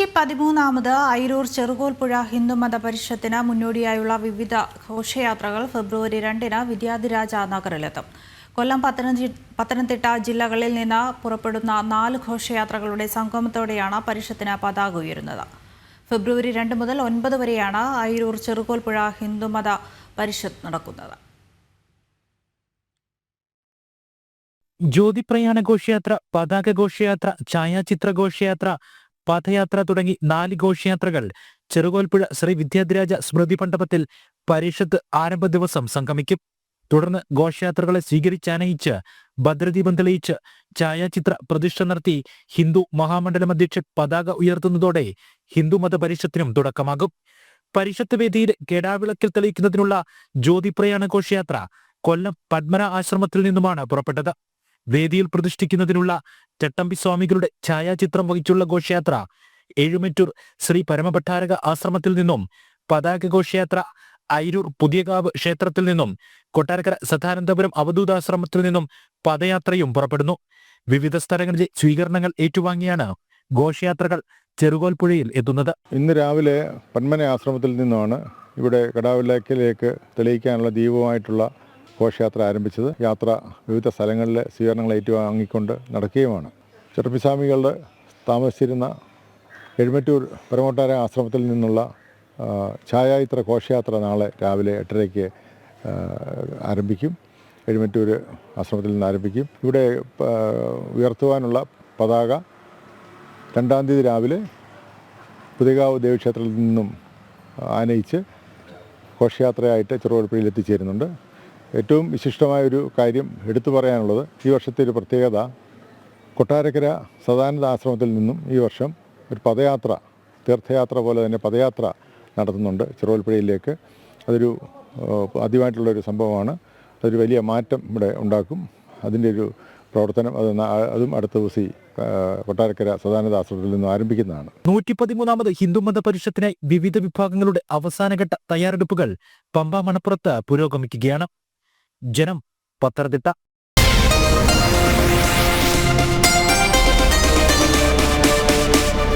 നൂറ്റി പതിമൂന്നാമത് അയിരൂർ ചെറുകോൽപ്പുഴ ഹിന്ദുമത പരിഷത്തിന് മുന്നോടിയായുള്ള വിവിധ ഘോഷയാത്രകൾ ഫെബ്രുവരി രണ്ടിന് വിദ്യാധിരാജ നഗറിലെത്തും. കൊല്ലം പത്തനംതി- പത്തനംതിട്ട ജില്ലകളിൽ നിന്ന് പുറപ്പെടുന്ന നാല് ഘോഷയാത്രകളുടെ സംഗമത്തോടെയാണ് പരിഷത്തിന് പതാക ഉയരുന്നത്. ഫെബ്രുവരി രണ്ട് മുതൽ ഒൻപത് വരെയാണ് അയിരൂർ ചെറുകോൽപ്പുഴ ഹിന്ദുമത പരിഷത്ത് നടക്കുന്നത്. ജ്യോതിപ്രയാണ ഘോഷയാത്ര പതാക ഘോഷയാത്ര ഛായാചിത്ര ഘോഷയാത്ര പഥയാത്ര തുടങ്ങി നാല് ഘോഷയാത്രകൾ. ചെറുകോൽപ്പുഴ ശ്രീ വിദ്യാധിരാജ സ്മൃതി മണ്ഡപത്തിൽ പരിഷത്ത് ആരംഭ ദിവസം സംഗമിക്കും. തുടർന്ന് ഘോഷയാത്രകളെ സ്വീകരിച്ചാനയിച്ച് ഭദ്രദീപം തെളിയിച്ച് ഛായാചിത്ര പ്രതിഷ്ഠ നടത്തി ഹിന്ദു മഹാമണ്ഡലം അധ്യക്ഷൻ പതാക ഉയർത്തുന്നതോടെ ഹിന്ദുമത പരിഷത്തിനും തുടക്കമാകും. പരിഷത്ത് വേദിയിൽ കെടാവിളക്കിൽ തെളിയിക്കുന്നതിനുള്ള ജ്യോതിപ്രയാണ ഘോഷയാത്ര കൊല്ലം പത്മന ആശ്രമത്തിൽ നിന്നുമാണ് പുറപ്പെട്ടത്. വേദിയിൽ പ്രതിഷ്ഠിക്കുന്നതിനുള്ള ചട്ടമ്പി സ്വാമികളുടെ ഛായാചിത്രം വഹിച്ചുള്ള ഘോഷയാത്ര ഏഴുമറ്റൂർ ശ്രീ പരമഭട്ടാരക ആശ്രമത്തിൽ നിന്നും പതാക ഘോഷയാത്ര ഐരൂർ പുതിയകാവ് ക്ഷേത്രത്തിൽ നിന്നും കൊട്ടാരക്കര സദാനന്ദപുരം അവധൂതാശ്രമത്തിൽ നിന്നും പദയാത്രയും പുറപ്പെടുന്നു. വിവിധ സ്ഥലങ്ങളിലെ സ്വീകരണങ്ങൾ ഏറ്റുവാങ്ങിയാണ് ഘോഷയാത്രകൾ ചെറുകോൽപ്പുഴയിൽ എത്തുന്നത്. ഇന്ന് രാവിലെ പന്മന ആശ്രമത്തിൽ നിന്നാണ് ഇവിടെ കടാവിലേക്കിലേക്ക് തെളിയിക്കാനുള്ള ദീപവുമായിട്ടുള്ള ഘോഷയാത്ര ആരംഭിച്ചത് യാത്ര വിവിധ സ്ഥലങ്ങളിലെ സ്വീകരണങ്ങൾ ഏറ്റുവാങ്ങിക്കൊണ്ട് നടക്കുകയുമാണ്. ചെറുപ്പിസ്വാമികളുടെ താമസിച്ചിരുന്ന എഴുമറ്റൂർ പരമോട്ടാര ആശ്രമത്തിൽ നിന്നുള്ള ഛായാചിത്ര ഘോഷയാത്ര നാളെ രാവിലെ എട്ടരയ്ക്ക് ആരംഭിക്കും. എഴുമറ്റൂർ ആശ്രമത്തിൽ നിന്ന് ആരംഭിക്കും. ഇവിടെ ഉയർത്തുവാനുള്ള പതാക രണ്ടാം തീയതി രാവിലെ പുതികാവ് ദേവീക്ഷേത്രത്തിൽ നിന്നും ആനയിച്ച് ഘോഷയാത്രയായിട്ട് ചെറുകുഴപ്പള്ളിയിൽ എത്തിച്ചേരുന്നുണ്ട്. ഏറ്റവും വിശിഷ്ടമായൊരു കാര്യം എടുത്തു പറയാനുള്ളത് ഈ വർഷത്തെ ഒരു പ്രത്യേകത കൊട്ടാരക്കര സദാനന്ദ ആശ്രമത്തിൽ നിന്നും ഈ വർഷം ഒരു പദയാത്ര തീർത്ഥയാത്ര പോലെ തന്നെ പദയാത്ര നടത്തുന്നുണ്ട് ചെറുവൽപ്പുഴയിലേക്ക്. അതൊരു ആദ്യമായിട്ടുള്ളൊരു സംഭവമാണ്. അതൊരു വലിയ മാറ്റം ഇവിടെ ഉണ്ടാക്കും. അതിന്റെ ഒരു പ്രവർത്തനം അത് അതും അടുത്ത ദിവസം കൊട്ടാരക്കര സദാനന്ദ ആശ്രമത്തിൽ നിന്നും ആരംഭിക്കുന്നതാണ്. നൂറ്റി പതിമൂന്നാമത് ഹിന്ദുമത പരിഷത്തിനായി വിവിധ വിഭാഗങ്ങളുടെ അവസാനഘട്ട തയ്യാറെടുപ്പുകൾ പമ്പ മണപ്പുറത്ത് പുരോഗമിക്കുകയാണ്. ജനം പത്തനംതിട്ട